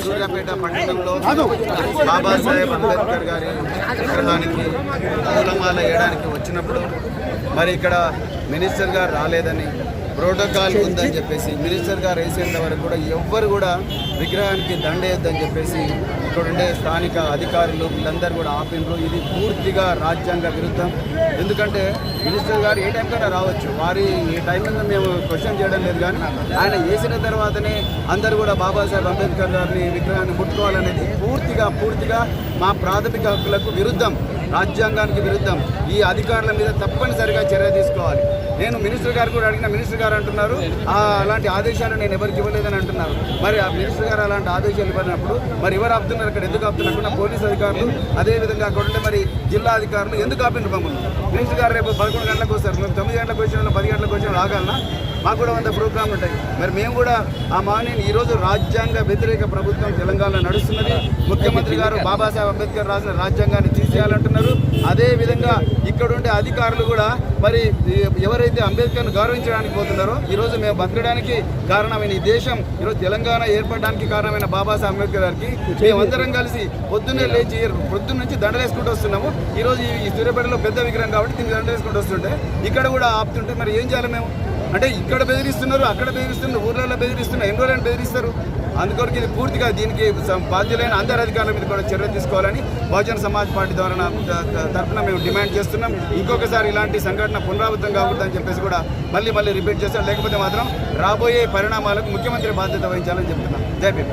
సూర్యాపేట పట్టణంలో బాబాసాహెబ్ అంబేద్కర్ గారి విగ్రహానికి పూలమాల వేయడానికి వచ్చినప్పుడు మరి ఇక్కడ మినిస్టర్ గారు రాలేదని ప్రోటోకాల్ ఉందని చెప్పేసి మినిస్టర్ గారు వేసేంత వరకు కూడా ఎవ్వరు కూడా విగ్రహానికి దండేయొద్దని చెప్పేసి ఇక్కడ ఉండే స్థానిక అధికారులు వీళ్ళందరూ కూడా ఆపిండ్రు ఇది పూర్తిగా రాజ్యాంగ విరుద్ధం. ఎందుకంటే మినిస్టర్ గారు ఏ టైం కన్నా రావచ్చు. వారి ఈ టైమింగ్ మేము క్వశ్చన్ చేయడం లేదు కానీ ఆయన వేసిన తర్వాతనే అందరూ కూడా బాబాసాహెబ్ అంబేద్కర్ గారిని విగ్రహాన్ని ముట్టుకోవాలనేది పూర్తిగా పూర్తిగా మా ప్రాథమిక హక్కులకు విరుద్ధం. రాజ్యాంగానికి విరుద్ధం. ఈ అధికారుల మీద తప్పనిసరిగా చర్య తీసుకోవాలి. నేను మినిస్టర్ గారు కూడా అడిగిన మినిస్టర్ గారు అంటున్నారు అలాంటి ఆదేశాలు నేను ఎవరికి ఇవ్వలేదని అంటున్నారు. మరి ఆ మినిస్టర్ గారు అలాంటి ఆదేశాలు ఇవ్వనప్పుడు మరి ఎవరు ఆపుతున్నారు? ఇక్కడ ఎందుకు ఆపుతున్నారు? పోలీస్ అధికారులు అదేవిధంగా అక్కడ ఉండే మరి జిల్లా అధికారులు ఎందుకు ఆపిన మమ్మల్ని మినిస్టర్ గారు రేపు పదకొండు గంటలకు వస్తారు. మేము తొమ్మిది గంటలకు వచ్చిన వాళ్ళు పది గంటలకు వచ్చిన రాగలనా మాకు కూడా వంద ప్రోగ్రాంలు ఉంటాయి. మరి మేము కూడా ఆ మార్నింగ్ ఈరోజు రాజ్యాంగ వ్యతిరేక ప్రభుత్వం తెలంగాణలో నడుస్తున్నది. ముఖ్యమంత్రి గారు బాబాసాహెబ్ అంబేద్కర్ రాసిన రాజ్యాంగాన్ని తీసేయాలంటున్నారు. అదే విధంగా ఇక్కడ ఉండే అధికారులు కూడా మరి ఎవరైతే అంబేద్కర్ను గౌరవించడానికి పోతున్నారో ఈరోజు మేము బతకడానికి కారణమైన ఈ దేశం ఈరోజు తెలంగాణ ఏర్పడడానికి కారణమైన బాబాసాహెబ్ అంబేద్కర్ గారికి మేమందరం కలిసి పొద్దున్నే లేచి పొద్దున్న నుంచి దండలేసుకుంటూ వస్తున్నాము. ఈరోజు ఈ- ఈ పెద్ద విగ్రహం కాబట్టి దీన్ని దండలేసుకుంటూ వస్తుంటే ఇక్కడ కూడా ఆపుతుంటే మరి ఏం చేయాలి మేము? అంటే ఇక్కడ బెదిరిస్తున్నారు అక్కడ బెదిరిస్తున్నారు ఊర్లలో బెదిరిస్తున్నారు ఎన్ని రోజులను బెదిరిస్తారు. అందుకొరకు ఇది పూర్తిగా దీనికి బాధ్యులైన అందరి అధికారుల మీద కూడా చర్యలు తీసుకోవాలని బహుజన సమాజ్ పార్టీ ద్వారా తరఫున మేము డిమాండ్ చేస్తున్నాం. ఇంకొకసారి ఇలాంటి సంఘటన పునరావృతం కాకూడదని చెప్పేసి కూడా మళ్ళీ మళ్ళీ రిపీట్ చేస్తాం లేకపోతే మాత్రం రాబోయే పరిణామాలకు ముఖ్యమంత్రి బాధ్యత వహించాలని చెప్తున్నాం. జై భీమ్!